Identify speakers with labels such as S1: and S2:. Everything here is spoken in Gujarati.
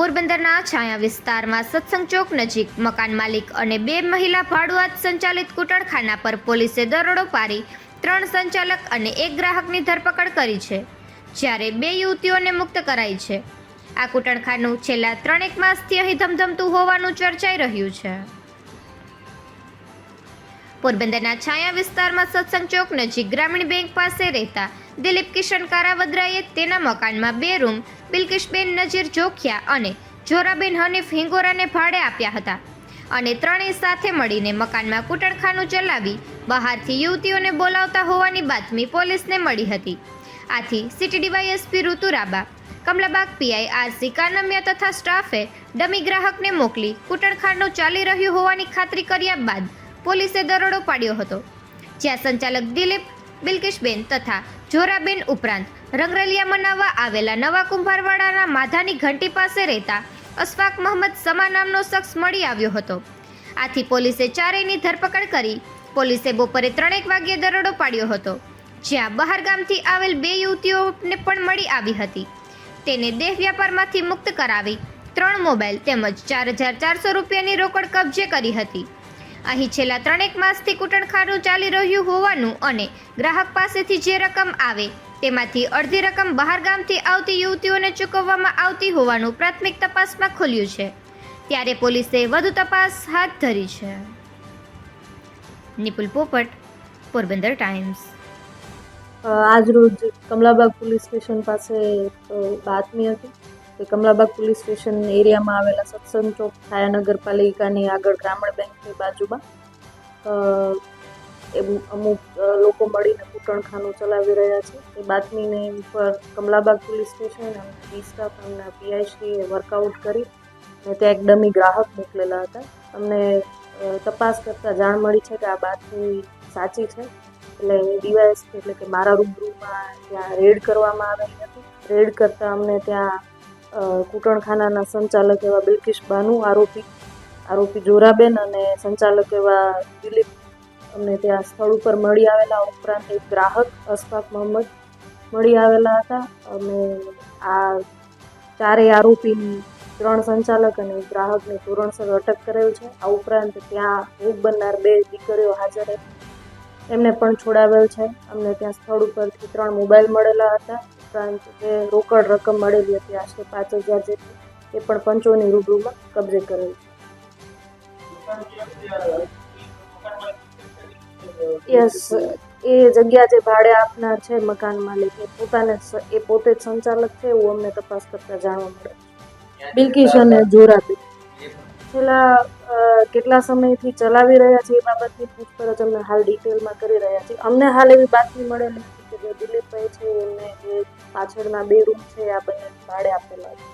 S1: પોરબંદરના છાયા વિસ્તારમાં સત્સંગ ચોક નજીક મકાન માલિક અને બે મહિલા ભાડુઆત સંચાલિત કુટળખાના પર પોલીસે દરોડો પાડી ત્રણ સંચાલક અને એક ગ્રાહકની ધરપકડ કરી છે, જ્યારે બે યુવતીઓને મુક્ત કરાઈ છે. આ કુટણખાનું છેલ્લા ત્રણેક માસથી અહીં ધમધમતું હોવાનું ચર્ચાઈ રહ્યું છે. પોરબંદરના છાયા વિસ્તારમાં સત્સંગ ચોક નજીક ગ્રામીણ બેંક પાસે રહેતા દિલીપ કિશન કારાવદ્રાએ તેના મકાનમાં બે રૂમ બિલકિશબેન નજીર જોખિયા અને જોરાબેન હનીફ હિંગોરાને ભાડે આપ્યા હતા. અને ત્રણેય સાથે મળીને મકાનમાં કુટણખાનું ચલાવી બહારથી યુવતીઓને બોલાવતા હોવાની બાતમી પોલીસને મળી હતી. આથી city DYSP Rituraba, Kamlabag PI RC Kanmiya તથા સ્ટાફે ડમી ગ્રાહકને મોકલી કુટણખાનું ચાલી રહ્યું હોવાની ખાતરી કર્યા બાદ પોલીસે દરોડો પાડ્યો હતો. જ્યાં સંચાલક દિલીપ બિલકિશબેન તથા જોરાબેન ઉપરાંત રંગરલિયા મનાવવા આવેલા નવા કુંભારવાડાના માધાની ઘંટી પાસે રહેતા અશફાક મોહમ્મદ સમા નામનો શખ્સ મળી આવ્યો હતો. આથી પોલીસે ચારેયની ધરપકડ કરી પોલીસે બપોરે ત્રણેક વાગ્યે દરોડો પાડ્યો હતો, જ્યાં બહાર ગામથી આવેલ બે યુવતીઓને પણ મળી આવી હતી. તેને દેહ વ્યાપારમાંથી મુક્ત કરાવી ત્રણ મોબાઈલ તેમજ ચાર હજાર ચારસો રૂપિયાની રોકડ કબજે કરી હતી. અહીં છેલ્લા ત્રણેક માસથી કૂટણખાડું ચાલી રહ્યું હોવાનું અને ગ્રાહક પાસેથી જે રકમ આવે તેમાંથી અડધી રકમ બહાર ગામથી આવતી યુવતીઓને ચૂકવવામાં આવતી હોવાનું પ્રાથમિક તપાસમાં ખુલ્યું છે. ત્યારે પોલીસે વધુ તપાસ હાથ ધરી છે. નિપુલ પોપટ, પોરબંદર ટાઈમ્સ.
S2: આજરોજ કમલાબાગ પોલીસ સ્ટેશન પાસે બાતમી હતી કે કમલાબાગ પોલીસ સ્ટેશન એરિયામાં આવેલા સત્સંગ ચોક છાયા નગરપાલિકાની આગળ ગ્રામીણ બેંકની બાજુમાં. અમુક લોકો મળીને કૂટણખાનું ચલાવી રહ્યા છે. એ બાતમીને ઉપર કમલાબાગ પોલીસ સ્ટેશન અને બી સ્ટાફ એમના પીઆઈશ્રીએ વર્કઆઉટ કરી અને ત્યાં એક ડમી ગ્રાહક મોકલેલા હતા. અમને તપાસ કરતાં જાણ મળી છે કે આ બાતમી સાચી છે. એટલે ડીવાયસ એટલે કે મારા રૂબરૂમાં ત્યાં રેડ કરવામાં આવેલી હતી. રેડ કરતાં અમને ત્યાં કૂટણખાનાના સંચાલક એવા બિલકિશ બાનુ આરોપી આરોપી જોરાબેન અને સંચાલક એવા દિલીપ અમને ત્યાં સ્થળ ઉપર મળી આવેલા. ઉપરાંત એક ગ્રાહક, અશફાક મોહમ્મદ, મળી આવેલા હતા. અમે આ ચારેય આરોપીની ત્રણ સંચાલક અને ગ્રાહકને ધોરણસર અટક કરેલ છે. આ ઉપરાંત ત્યાં ભોગ બનનાર બે દીકરીઓ હાજર એમને પણ છોડાવેલ છે. અમને ત્યાં સ્થળ ઉપરથી ત્રણ મોબાઈલ મળેલા હતા. ઉપરાંત જે રોકડ રકમ મળેલી હતી, આશરે પાંચ હજાર જેટલી, એ પણ પંચોની રૂબરૂમાં કબજે કરેલ છે. યસ એ જગ્યા જે ભાડે આપનાર છે મકાન માલિક, એ પોતાને એ પોતે જ સંચાલક છે, એવું અમને તપાસ કરતા જાણવા મળે. બિલકિશ અને જોરાબી છેલ્લા કેટલા સમયથી ચલાવી રહ્યા છે એ બાબતની પૂછપરછ અમને હાલ ડિટેલમાં કરી રહ્યા છીએ અમને હાલ એવી બાતમી મળેલી કે જે દિલીપભાઈ છે, એમને જે પાછળના બે રૂમ છે આ બંને ભાડે આપેલા છે.